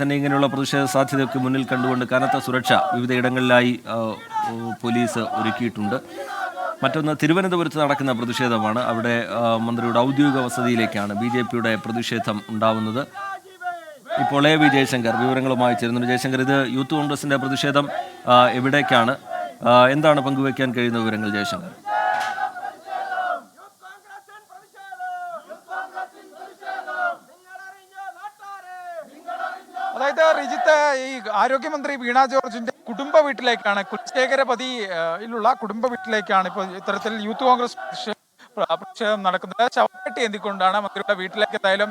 തന്നെ ഇങ്ങനെയുള്ള പ്രതിഷേധ സാധ്യതയൊക്കെ മുന്നിൽ കണ്ടുകൊണ്ട് കനത്ത സുരക്ഷ വിവിധയിടങ്ങളിലായി പോലീസ് ഒരുക്കിയിട്ടുണ്ട്. മറ്റൊന്ന് തിരുവനന്തപുരത്ത് നടക്കുന്ന പ്രതിഷേധമാണ്. അവിടെ മന്ത്രിയുടെ ഔദ്യോഗിക വസതിയിലേക്കാണ് ബി ജെ പിയുടെ പ്രതിഷേധം ഉണ്ടാവുന്നത്. ഇപ്പോൾ എ വി ജയശങ്കർ വിവരങ്ങളുമായി ചേരുന്നുണ്ട്. ജയശങ്കർ ഇത് യൂത്ത് കോൺഗ്രസിന്റെ പ്രതിഷേധം എവിടേക്കാണ്? എന്താണ് പങ്കുവയ്ക്കാൻ കഴിയുന്ന വിവരങ്ങൾ ജയശങ്കർ? അതായത് റിജിത്ത് ഈ ആരോഗ്യമന്ത്രി വീണ ജോർജിന്റെ കുടുംബ വീട്ടിലേക്കാണ് കുലശേഖരപതിയിലുള്ള കുടുംബ വീട്ടിലേക്കാണ് ഇപ്പോൾ ഇത്തരത്തിൽ യൂത്ത് കോൺഗ്രസ് പ്രതിഷേധം നടക്കുന്നത്. ശവപ്പെട്ടി എന്തിക്കൊണ്ടാണ് മന്ത്രിയുടെ വീട്ടിലേക്ക് എന്തായാലും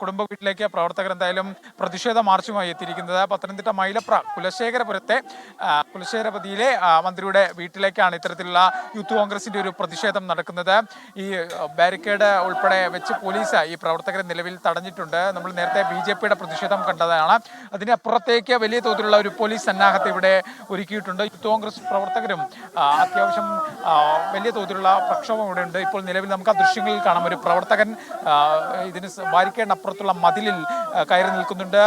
കുടുംബ വീട്ടിലേക്ക് പ്രവർത്തകർ എന്തായാലും പ്രതിഷേധ മാർച്ചുമായി എത്തിയിരിക്കുന്നത്? പത്തനംതിട്ട മൈലപ്ര കുലശേഖരപുരത്തെ കുലശേഖരപതിയിലെ മന്ത്രിയുടെ വീട്ടിലേക്കാണ് ഇത്തരത്തിലുള്ള യൂത്ത് കോൺഗ്രസിന്റെ ഒരു പ്രതിഷേധം നടക്കുന്നത്. ഈ ബാരിക്കേഡ് ഉൾപ്പെടെ വെച്ച് പോലീസ് ഈ പ്രവർത്തകരെ നിലവിൽ തടഞ്ഞിട്ടുണ്ട്. നമ്മൾ നേരത്തെ ബി ജെ പിയുടെ പ്രതിഷേധം കണ്ടതാണ്. അതിനപ്പുറത്തേക്ക് വലിയ തോതിലുള്ള ഒരു പോലീസ് സന്നാഹത്തെ ഇവിടെ ഒരുക്കിയിട്ടുണ്ട്. യൂത്ത് കോൺഗ്രസ് പ്രവർത്തകരും അത്യാവശ്യം വലിയ തോതിലുള്ള പ്രക്ഷോഭം ഇവിടെ ഉണ്ട് ഇപ്പോൾ നിലവിൽ നമുക്ക് ആ ദൃശ്യങ്ങളിൽ കാണാം. ഒരു പ്രവർത്തകൻ ഇതിന് വാരിക്കേണ്ട ബാരിക്കേഡിനപ്പുറത്തുള്ള മതിലിൽ കയറി നിൽക്കുന്നുണ്ട്.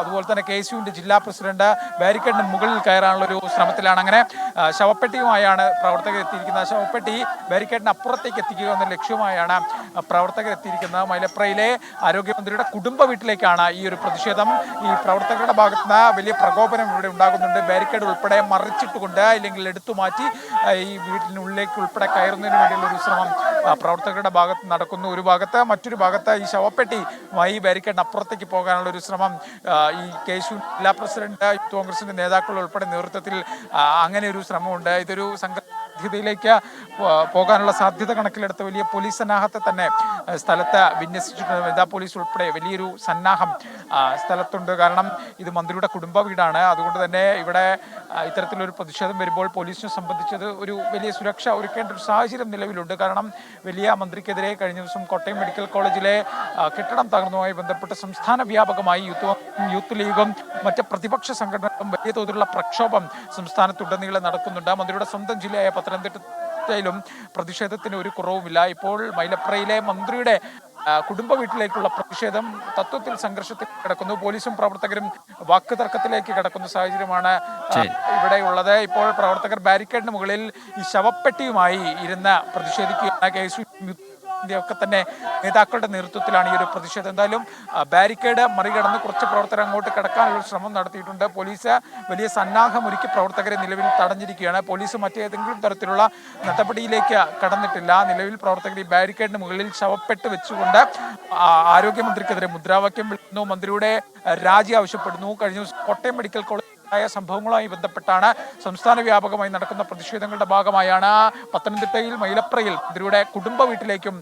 അതുപോലെ തന്നെ കെ ജില്ലാ പ്രസിഡന്റ് ബാരിക്കേഡിന് മുകളിൽ കയറാനുള്ള ഒരു ശ്രമത്തിലാണ്. അങ്ങനെ ശവപ്പെട്ടിയുമായാണ് പ്രവർത്തകർ എത്തിയിരിക്കുന്നത്. ശവപ്പെട്ടി ബാരിക്കേഡിന് അപ്പുറത്തേക്ക് എത്തിക്കുക എന്ന ലക്ഷ്യമായാണ് പ്രവർത്തകർ എത്തിയിരിക്കുന്നത്. മൈലപ്രയിലെ ആരോഗ്യമന്ത്രിയുടെ കുടുംബ വീട്ടിലേക്കാണ് ഈ ഒരു പ്രതിഷേധം. ഈ പ്രവർത്തകരുടെ ഭാഗത്ത് നിന്ന് വലിയ പ്രകോപനം ഇവിടെ ഉണ്ടാകുന്നുണ്ട്. ബാരിക്കേഡ് ഉൾപ്പെടെ മറിച്ചിട്ടുകൊണ്ട് അല്ലെങ്കിൽ എടുത്തു മാറ്റി ഈ വീട്ടിനുള്ളിലേക്ക് ഉൾപ്പെടെ കയറുന്നതിന് വേണ്ടിയുള്ള ഒരു ശ്രമം പ്രവർത്തകരുടെ ഭാഗത്ത് നടക്കുന്നു. ഒരു ഭാഗത്ത് മറ്റൊരു ഭാഗത്ത് ഈ ശവപ്പെട്ടി ഈ ബാരിക്കേഡിന് അപ്പുറത്തേക്ക് പോകാനുള്ള ഒരു ശ്രമം ഈ കേശു ജില്ലാ പ്രസിഡന്റ് കോൺഗ്രസിന്റെ നേതാക്കൾ ഉൾപ്പെടെ നേതൃത്വത്തിൽ അങ്ങനെ ഒരു ശ്രമമുണ്ട്. ഇതൊരു സംഘത്തിലേക്ക് പോകാനുള്ള സാധ്യത കണക്കിലെടുത്ത് വലിയ പോലീസ് സന്നാഹത്തെ തന്നെ സ്ഥലത്ത് വിന്യസിച്ചിട്ടുണ്ട്. വനിതാ പോലീസ് ഉൾപ്പെടെ വലിയൊരു സന്നാഹം സ്ഥലത്തുണ്ട്. കാരണം ഇത് മന്ത്രിയുടെ കുടുംബ വീടാണ്. അതുകൊണ്ട് തന്നെ ഇവിടെ ഇത്തരത്തിലൊരു പ്രതിഷേധം വരുമ്പോൾ പോലീസിനെ സംബന്ധിച്ചത് ഒരു വലിയ സുരക്ഷ ഒരുക്കേണ്ട ഒരു സാഹചര്യം നിലവിലുണ്ട്. കാരണം വലിയ മന്ത്രിക്കെതിരെ കഴിഞ്ഞ ദിവസം കോട്ടയം മെഡിക്കൽ കോളേജിലെ കെട്ടിടം തകർന്നതുമായി ബന്ധപ്പെട്ട് സംസ്ഥാന വ്യാപകമായി യൂത്ത് യൂത്ത് ലീഗും മറ്റ് പ്രതിപക്ഷ സംഘടനകളും വലിയ തോതിലുള്ള പ്രക്ഷോഭം സംസ്ഥാനത്തുടനീളം നടക്കുന്നുണ്ട്. മന്ത്രിയുടെ സ്വന്തം ജില്ലയായ പത്തനംതിട്ടയിലും പ്രതിഷേധത്തിന് ഒരു കുറവുമില്ല. ഇപ്പോൾ മൈലപ്രയിലെ മന്ത്രിയുടെ കുടുംബ വീട്ടിലേക്കുള്ള പ്രതിഷേധം തത്വത്തിൽ സംഘർഷത്തിൽ കിടക്കുന്നു. പോലീസും പ്രവർത്തകരും വാക്ക് തർക്കത്തിലേക്ക് കിടക്കുന്ന സാഹചര്യമാണ് ഇവിടെയുള്ളത്. ഇപ്പോൾ പ്രവർത്തകർ ബാരിക്കേഡിന് മുകളിൽ ഈ ശവപ്പെട്ടിയുമായി ഇരുന്ന് പ്രതിഷേധിക്കുകയാണ്. കെ എസ് യു ഒക്കെ തന്നെ നേതാക്കളുടെ നേതൃത്വത്തിലാണ് ഈ ഒരു പ്രതിഷേധം. എന്തായാലും ബാരിക്കേഡ് മറികടന്ന് കുറച്ച് പ്രവർത്തകർ അങ്ങോട്ട് കിടക്കാനുള്ള ശ്രമം നടത്തിയിട്ടുണ്ട്. പോലീസ് വലിയ സന്നാഹം ഒരുക്കി പ്രവർത്തകരെ നിലവിൽ തടഞ്ഞിരിക്കുകയാണ്. പോലീസ് മറ്റേതെങ്കിലും തരത്തിലുള്ള നടപടിയിലേക്ക് കടന്നിട്ടില്ല. നിലവിൽ പ്രവർത്തകർ ഈ ബാരിക്കേഡിന് മുകളിൽ ശവപ്പെട്ട് വെച്ചുകൊണ്ട് ആരോഗ്യമന്ത്രിക്കെതിരെ മുദ്രാവാക്യം വിളിക്കുന്നു. മന്ത്രിയുടെ രാജി ആവശ്യപ്പെടുന്നു. കഴിഞ്ഞ ദിവസം കോട്ടയം മെഡിക്കൽ കോളേജ് ആയ സംഭവങ്ങളുമായി ബന്ധപ്പെട്ടാണ് സംസ്ഥാന വ്യാപകമായി നടക്കുന്ന പ്രതിഷേധങ്ങളുടെ ഭാഗമായാണ് പത്തനംതിട്ടയിൽ മൈലപ്രയിൽ ഇവരുടെ കുടുംബ വീട്ടിലേക്കും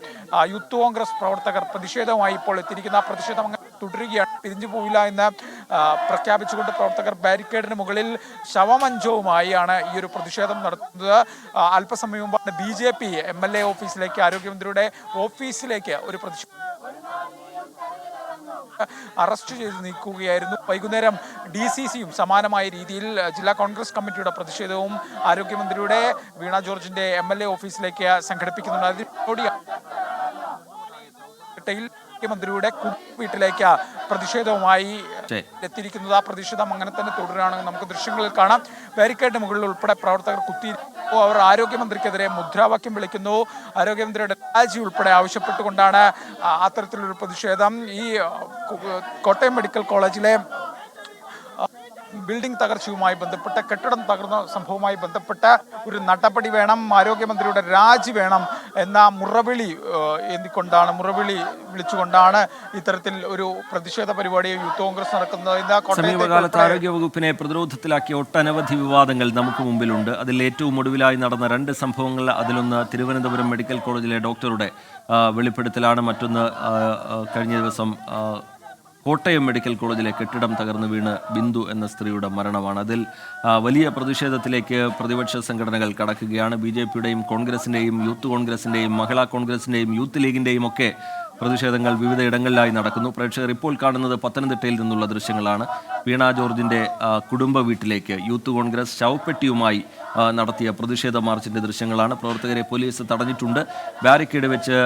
യൂത്ത് കോൺഗ്രസ് പ്രവർത്തകർ പ്രതിഷേധവുമായി ഇപ്പോൾ എത്തിയിരിക്കുന്ന പ്രതിഷേധം തുടരുകയാണ്. പിരിഞ്ഞു പോയില്ല എന്ന് പ്രഖ്യാപിച്ചുകൊണ്ട് പ്രവർത്തകർ ബാരിക്കേഡിന് മുകളിൽ ശവമഞ്ചവുമായാണ് ഈ ഒരു പ്രതിഷേധം നടത്തുന്നത്. അല്പസമയം മുമ്പാണ് B J P M L A ഓഫീസിലേക്ക് ആരോഗ്യമന്ത്രിയുടെ ഓഫീസിലേക്ക് ഒരു പ്രതിഷേധം അറസ്റ്റ് ചെയ്ത് നീക്കുകയായിരുന്നു. വൈകുന്നേരം ഡി സി സിയും സമാനമായ രീതിയിൽ ജില്ലാ കോൺഗ്രസ് കമ്മിറ്റിയുടെ പ്രതിഷേധവും ആരോഗ്യമന്ത്രിയുടെ വീണ ജോർജിന്റെ എം എൽ എ ഓഫീസിലേക്ക് സംഘടിപ്പിക്കുന്നുണ്ട്. അതിനോടിയാണ് മുഖ്യമന്ത്രിയുടെ വീട്ടിലേക്ക് പ്രതിഷേധവുമായി. എത്തിയിരിക്കുന്നത്. ആ പ്രതിഷേധം അങ്ങനെ തന്നെ തുടരുകയാണെന്ന് നമുക്ക് ദൃശ്യങ്ങളിൽ കാണാം. ബാരിക്കേഡിന് മുകളിൽ ഉൾപ്പെടെ പ്രവർത്തകർ കുത്തിയിരിക്കുന്നു അവർ ആരോഗ്യമന്ത്രിക്കെതിരെ മുദ്രാവാക്യം വിളിക്കുന്നു. ആരോഗ്യമന്ത്രിയുടെ രാജി ഉൾപ്പെടെ ആവശ്യപ്പെട്ടുകൊണ്ടാണ് അത്തരത്തിലൊരു പ്രതിഷേധം ഈ കോട്ടയം മെഡിക്കൽ കോളേജിലെ ബിൽഡിംഗ് തകർച്ചയുമായി ബന്ധപ്പെട്ട് കെട്ടിടം തകർന്ന സംഭവവുമായി ബന്ധപ്പെട്ട ഒരു നടപടി വേണം. ആരോഗ്യമന്ത്രിയുടെ രാജി വേണം. എന്ന മുറവിളി എന്തിക്കൊണ്ടാണ് മുറവിളി വിളിച്ചുകൊണ്ടാണ് ഇത്തരത്തിൽ ഒരു പ്രതിഷേധ പരിപാടി യൂത്ത് കോൺഗ്രസ് നടക്കുന്നത്. സമീപകാലത്ത് ആരോഗ്യ വകുപ്പിനെ പ്രതിരോധത്തിലാക്കിയ ഒട്ടനവധി വിവാദങ്ങൾ നമുക്ക് മുമ്പിലുണ്ട്. അതിൽ ഏറ്റവും ഒടുവിലായി നടന്ന രണ്ട് സംഭവങ്ങൾ അതിലൊന്ന് തിരുവനന്തപുരം മെഡിക്കൽ കോളേജിലെ ഡോക്ടറുടെ വെളിപ്പെടുത്തലാണ്. മറ്റൊന്ന് കഴിഞ്ഞ ദിവസം കോട്ടയം മെഡിക്കൽ കോളേജിലെ കെട്ടിടം തകർന്നു വീണ് ബിന്ദു എന്ന സ്ത്രീയുടെ മരണമാണ്. അതിൽ വലിയ പ്രതിഷേധത്തിലേക്ക് പ്രതിപക്ഷ സംഘടനകൾ കടക്കുകയാണ്. ബി ജെ പിയുടെയും കോൺഗ്രസിന്റെയും യൂത്ത് കോൺഗ്രസിന്റെയും മഹിളാ കോൺഗ്രസിന്റെയും യൂത്ത് ലീഗിന്റെയും ഒക്കെ പ്രതിഷേധങ്ങൾ വിവിധയിടങ്ങളിലായി നടക്കുന്നു. പ്രേക്ഷകർ ഇപ്പോൾ കാണുന്നത് പത്തനംതിട്ടയിൽ നിന്നുള്ള ദൃശ്യങ്ങളാണ്. വീണ ജോർജിന്റെ കുടുംബ വീട്ടിലേക്ക് യൂത്ത് കോൺഗ്രസ് ശവപ്പെട്ടിയുമായി നടത്തിയ പ്രതിഷേധ മാർച്ചിന്റെ ദൃശ്യങ്ങളാണ്. പ്രവർത്തകരെ പോലീസ് തടഞ്ഞിട്ടുണ്ട്. ബാരിക്കേഡ് വെച്ച്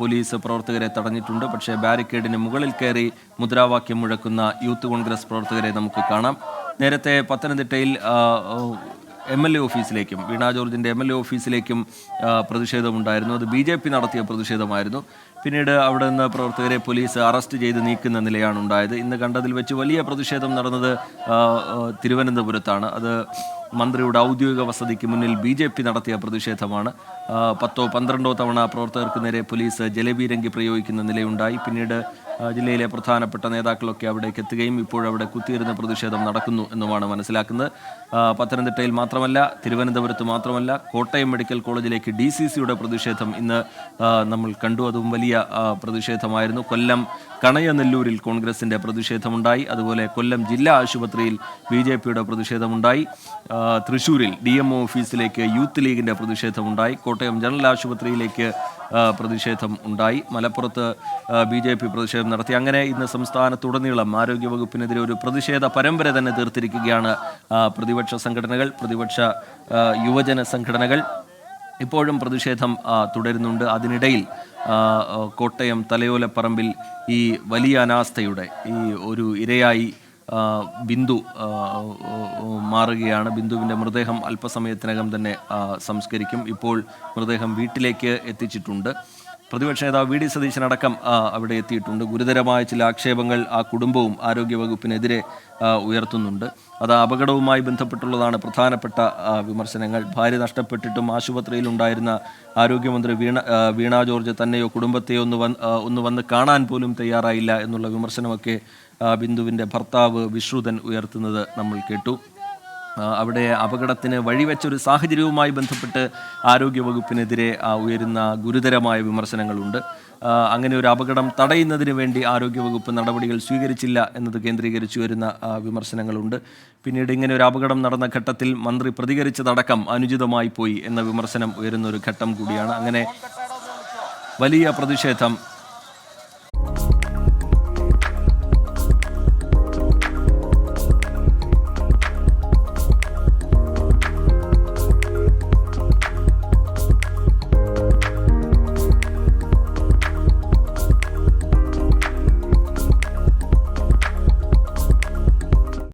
പോലീസ് പ്രവർത്തകരെ തടഞ്ഞിട്ടുണ്ട്. പക്ഷേ ബാരിക്കേഡിന് മുകളിൽ കയറി മുദ്രാവാക്യം മുഴക്കുന്ന യൂത്ത് കോൺഗ്രസ് പ്രവർത്തകരെ നമുക്ക് കാണാം. നേരത്തെ പത്തനംതിട്ടയിൽ എം എൽ എ ഓഫീസിലേക്കും വീണ ജോർജിന്റെ എം എൽ എ ഓഫീസിലേക്കും പ്രതിഷേധമുണ്ടായിരുന്നു. അത് ബി ജെ പി നടത്തിയ പ്രതിഷേധമായിരുന്നു. പിന്നീട് അവിടെ നിന്ന് പ്രവർത്തകരെ പോലീസ് അറസ്റ്റ് ചെയ്ത് നീക്കുന്ന നിലയാണ് ഉണ്ടായത് ഇന്ന് കണ്ടതിൽ വെച്ച് വലിയ പ്രതിഷേധം നടന്നത് തിരുവനന്തപുരത്താണ്. അത് മന്ത്രിയുടെ ഔദ്യോഗിക വസതിക്ക് മുന്നിൽ ബി ജെ പി നടത്തിയ പ്രതിഷേധമാണ്. പത്തോ പന്ത്രണ്ടോ തവണ പ്രവർത്തകർക്ക് നേരെ പോലീസ് ജലബീരങ്കി പ്രയോഗിക്കുന്ന നിലയുണ്ടായി. പിന്നീട് ജില്ലയിലെ പ്രധാനപ്പെട്ട നേതാക്കളൊക്കെ അവിടേക്ക് എത്തുകയും ഇപ്പോഴവിടെ കുത്തിയിരുന്ന പ്രതിഷേധം നടക്കുന്നു എന്നുമാണ് മനസ്സിലാക്കുന്നത്. പത്തനംതിട്ടയിൽ മാത്രമല്ല തിരുവനന്തപുരത്ത് മാത്രമല്ല കോട്ടയം മെഡിക്കൽ കോളേജിലേക്ക് ഡി സി സിയുടെ പ്രതിഷേധം ഇന്ന് നമ്മൾ കണ്ടു. അതും വലിയ പ്രതിഷേധമായിരുന്നു. കൊല്ലം കണയനെല്ലൂരിൽ കോൺഗ്രസിന്റെ പ്രതിഷേധമുണ്ടായി. അതുപോലെ കൊല്ലം ജില്ലാ ആശുപത്രിയിൽ ബി ജെ പിയുടെ പ്രതിഷേധമുണ്ടായി. തൃശൂരിൽ ഡി എം ഓഫീസിലേക്ക് യൂത്ത് ലീഗിന്റെ പ്രതിഷേധമുണ്ടായി. കോട്ടയം ജനറൽ ആശുപത്രിയിലേക്ക് പ്രതിഷേധം ഉണ്ടായി. മലപ്പുറത്ത് ബി ജെ പി പ്രതിഷേധം നടത്തി. അങ്ങനെ ഇന്ന് സംസ്ഥാനത്തുടനീളം ആരോഗ്യവകുപ്പിനെതിരെ ഒരു പ്രതിഷേധ പരമ്പര തന്നെ തീർത്തിരിക്കുകയാണ് പ്രതിപക്ഷ സംഘടനകൾ പ്രതിപക്ഷ യുവജന സംഘടനകൾ. ഇപ്പോഴും പ്രതിഷേധം തുടരുന്നുണ്ട്. അതിനിടയിൽ കോട്ടയം തലയോലപ്പറമ്പിൽ ഈ വലിയ അനാസ്ഥയുടെ ഈ ഒരു ഇരയായി ബിന്ദു മാറുകയാണ്. ബിന്ദുവിന്റെ മൃതദേഹം അല്പസമയത്തിനകം തന്നെ സംസ്കരിക്കും. ഇപ്പോൾ മൃതദേഹം വീട്ടിലേക്ക് എത്തിച്ചിട്ടുണ്ട്. പ്രതിപക്ഷ നേതാവ് വി ഡി സതീശനടക്കം അവിടെ എത്തിയിട്ടുണ്ട്. ഗുരുതരമായ ചില ആക്ഷേപങ്ങൾ ആ കുടുംബവും ആരോഗ്യവകുപ്പിനെതിരെ ഉയർത്തുന്നുണ്ട്. അത് അപകടവുമായി ബന്ധപ്പെട്ടുള്ളതാണ് പ്രധാനപ്പെട്ട വിമർശനങ്ങൾ. ഭാര്യ നഷ്ടപ്പെട്ടിട്ടും ആശുപത്രിയിലുണ്ടായിരുന്ന ആരോഗ്യമന്ത്രി വീണ വീണ ജോർജ് തന്നെയോ കുടുംബത്തെയോ ഒന്ന് വന്ന് ഒന്ന് വന്ന് കാണാൻ പോലും തയ്യാറായില്ല എന്നുള്ള വിമർശനമൊക്കെ ബിന്ദുവിന്റെ ഭർത്താവ് വിശ്രുതൻ ഉയർത്തുന്നത് നമ്മൾ കേട്ടു. അവിടെ അപകടത്തിന് വഴിവെച്ചൊരു സാഹചര്യവുമായി ബന്ധപ്പെട്ട് ആരോഗ്യവകുപ്പിനെതിരെ ഉയരുന്ന ഗുരുതരമായ വിമർശനങ്ങളുണ്ട്. അങ്ങനെ ഒരു അപകടം തടയുന്നതിന് വേണ്ടി ആരോഗ്യവകുപ്പ് നടപടികൾ സ്വീകരിച്ചില്ല എന്നത് കേന്ദ്രീകരിച്ചു വരുന്ന വിമർശനങ്ങളുണ്ട്. പിന്നീട് ഇങ്ങനെ ഒരു അപകടം നടന്ന ഘട്ടത്തിൽ മന്ത്രി പ്രതികരിച്ചതടക്കം അനുചിതമായി പോയി എന്ന വിമർശനം ഉയരുന്ന ഒരു ഘട്ടം കൂടിയാണ്. അങ്ങനെ വലിയ പ്രതിഷേധം